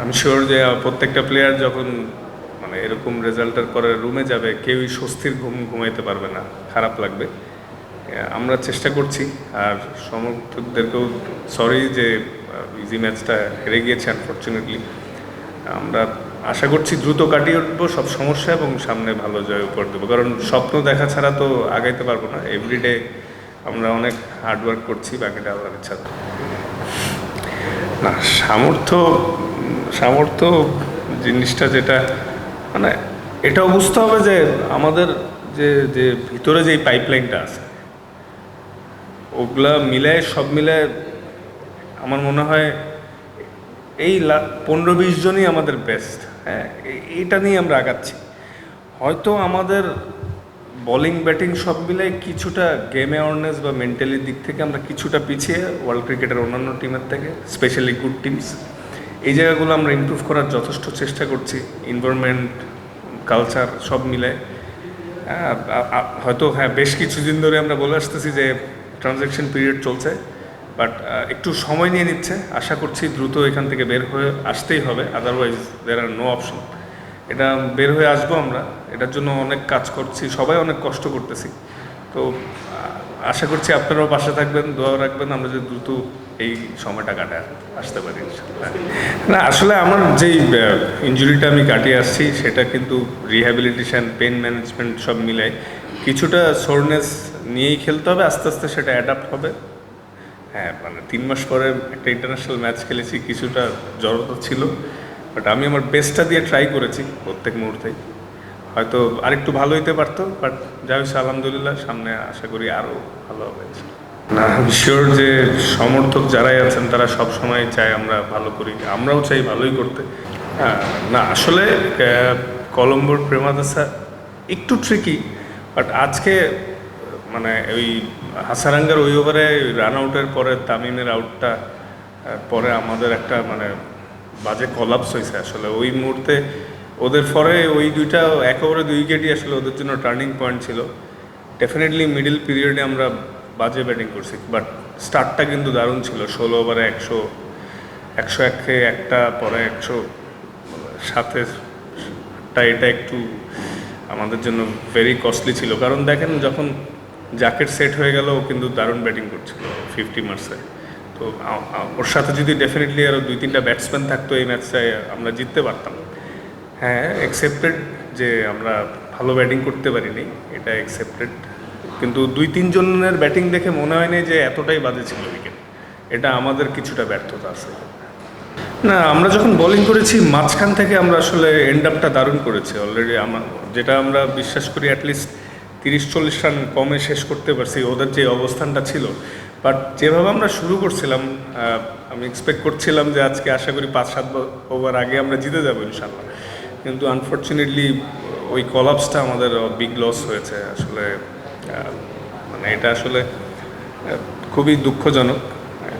আমি শিওর যে প্রত্যেকটা প্লেয়ার যখন মানে এরকম রেজাল্টের পরে রুমে যাবে, কেউই স্বস্তির ঘুম ঘুমাইতে পারবে না, খারাপ লাগবে। আমরা চেষ্টা করছি, আর সমর্থকদেরকেও সরি যে ইজি ম্যাচটা হেরে গিয়েছে আনফর্চুনেটলি আমরা আশা করছি দ্রুত কাটিয়ে উঠবো, সব সমস্যা এবং সামনে ভালো জয় উপর দেবো। কারণ স্বপ্ন দেখা ছাড়া তো আগাইতে পারব না। এভরিডে আমরা অনেক হার্ডওয়ার্ক করছি, বাকিটা আল্লাহর ইচ্ছা। না, সামর্থ্য সামর্থ্য জিনিসটা যেটা মানে এটাও বুঝতে হবে যে আমাদের যে যে ভিতরে যেই পাইপলাইনটা আছে, ওগুলা মিলে সব মিলে আমার মনে হয় এই পনেরো বিশ জনই আমাদের বেস্ট হ্যাঁ? এ- এইটা নিয়ে আমরা আগাচ্ছি। হয়তো আমাদের বোলিং ব্যাটিং সব মিলে কিছুটা গেম অ্যাওয়ারনেস বা মেন্টালির দিক থেকে আমরা কিছুটা পিছিয়ে ওয়ার্ল্ড ক্রিকেটের অন্যান্য টিমের থেকে স্পেশালি গুড টিমস এই জায়গাগুলো আমরা ইমপ্রুভ করার যথেষ্ট চেষ্টা করছি। এনভায়রনমেন্ট কালচার সব মিলে হয়তো হ্যাঁ বেশ কিছুদিন ধরে আমরা বলে আসতেছি যে ট্রানজ্যাকশন পিরিয়ড চলছে বাট একটু সময় নিয়ে নিচ্ছে। আশা করছি দ্রুত এখান থেকে বের হয়ে আসতেই হবে otherwise there are no option এটা বের হয়ে আসব আমরা। এটার জন্য অনেক কাজ করছি, সবাই অনেক কষ্ট করতেছি। তো, আশা করছি আপনারাও পাশে থাকবেন দোয়া রাখবেন, আমরা যে দ্রুত এই সময়টা কাটায় আসতে পারি। না, আসলে আমার যেই ইঞ্জুরিটা আমি কাটিয়ে আসছি, সেটা কিন্তু রিহ্যাবিলিটেশন পেন ম্যানেজমেন্ট সব মিলাই। কিছুটা সোরনেস নিয়েই খেলতে হবে, আস্তে আস্তে সেটা অ্যাডাপ্ট হবে। হ্যাঁ মানে তিন মাস পরে একটা ইন্টারন্যাশনাল ম্যাচ খেলেছি, কিছুটা জড়তা ছিল। বাট আমি আমার বেস্টটা দিয়ে ট্রাই করেছি প্রত্যেক মুহূর্তেই। হয়তো আরেকটু ভালো হইতে পারতো বাট যা হয়েছে আলহামদুলিল্লাহ সামনে আশা করি আরও ভালো হবে। না শিওর যে সমর্থক যারাই আছেন তারা সব সময় চায় আমরা ভালো করি। আমরাও চাই ভালোই করতে। হ্যাঁ, না আসলে কলম্বোর প্রেমাদাসা একটু ট্রিকি বাট আজকে মানে ওই হাসারাঙ্গার ওই ওভারে রান আউটের পরে তামিমের আউটটা পরে আমাদের একটা মানে বাজে কলাপস হয়েছে। আসলে ওই মুহূর্তে ওদের পরে ওই দুইটা এক ওভারে দুই উইকেটই আসলে ওদের জন্য টার্নিং পয়েন্ট ছিল। ডেফিনেটলি মিডিল পিরিয়ডে আমরা বাজে ব্যাটিং করছি বাট স্টার্টটা কিন্তু দারুণ ছিল। ষোলো ওভারে একশো একশো একে একটা, পরে একশো সাথে টা এটা একটু আমাদের জন্য ভেরি কস্টলি ছিল। কারণ দেখেন যখন জ্যাকেট সেট হয়ে গেল, ও কিন্তু দারুণ ব্যাটিং করছিল ফিফটি মার্সে তো ওর সাথে যদি ডেফিনেটলি আরও দুই তিনটা ব্যাটসম্যান থাকতো এই ম্যাচটায় আমরা জিততে পারতাম। হ্যাঁ অ্যাকসেপ্টেড যে আমরা ভালো ব্যাটিং করতে পারিনি, এটা অ্যাকসেপ্টেড কিন্তু দুই তিনজনের ব্যাটিং দেখে মনে হয়নি যে এতটাই বাজে ছিল উইকেট এটা আমাদের কিছুটা ব্যর্থতা আছে। না, আমরা যখন বোলিং করেছি, মাঝখান থেকে আমরা আসলে এন্ড আপটা দারুণ করেছি। অলরেডি আমার যেটা আমরা বিশ্বাস করি অ্যাটলিস্ট তিরিশ চল্লিশ রান কমে শেষ করতে পারছি। ওদের যে অবস্থানটা ছিল বাট যেভাবে আমরা শুরু করছিলাম আমি এক্সপেক্ট করছিলাম যে আজকে আশা করি পাঁচ সাত ওভার আগে আমরা জিতে যাব ইনশাল্লাহ কিন্তু আনফর্চুনেটলি ওই কলাপসটা আমাদের বিগ লস হয়েছে। আসলে মানে এটা আসলে খুবই দুঃখজনক।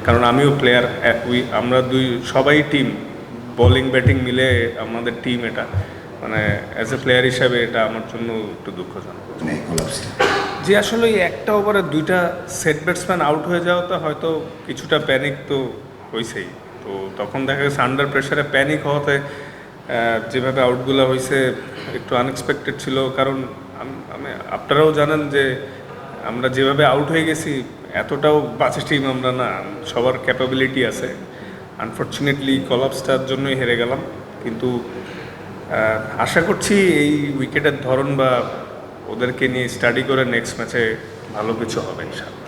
কারণ আমিও প্লেয়ার উই আমরা দুই, সবাই টিম বোলিং ব্যাটিং মিলে আমাদের টিম এটা। মানে অ্যাজ এ প্লেয়ার হিসাবে এটা আমার জন্য একটু দুঃখজনক। মানে যে আসলে এই একটা ওভারে দুইটা সেট ব্যাটসম্যান আউট হয়ে যাওয়াতে হয়তো কিছুটা প্যানিক তো হয়েছেই তো তখন দেখা গেছে আন্ডার প্রেশারে প্যানিক হওয়াতে যেভাবে আউটগুলো হয়েছে একটু আনএক্সপেক্টেড ছিল। কারণ আমি আপনারাও জানেন যে আমরা যেভাবে আউট হয়ে গেছি, এতটাও বাজে টিম আমরা না। সবার ক্যাপাবিলিটি আছে। আনফর্চুনেটলি কলাপসটার জন্যই হেরে গেলাম। কিন্তু আশা করছি এই উইকেটের ধরন বা ওদেরকে নিয়ে স্টাডি করে নেক্সট ম্যাচে ভালো কিছু হবে ইনশাল্লাহ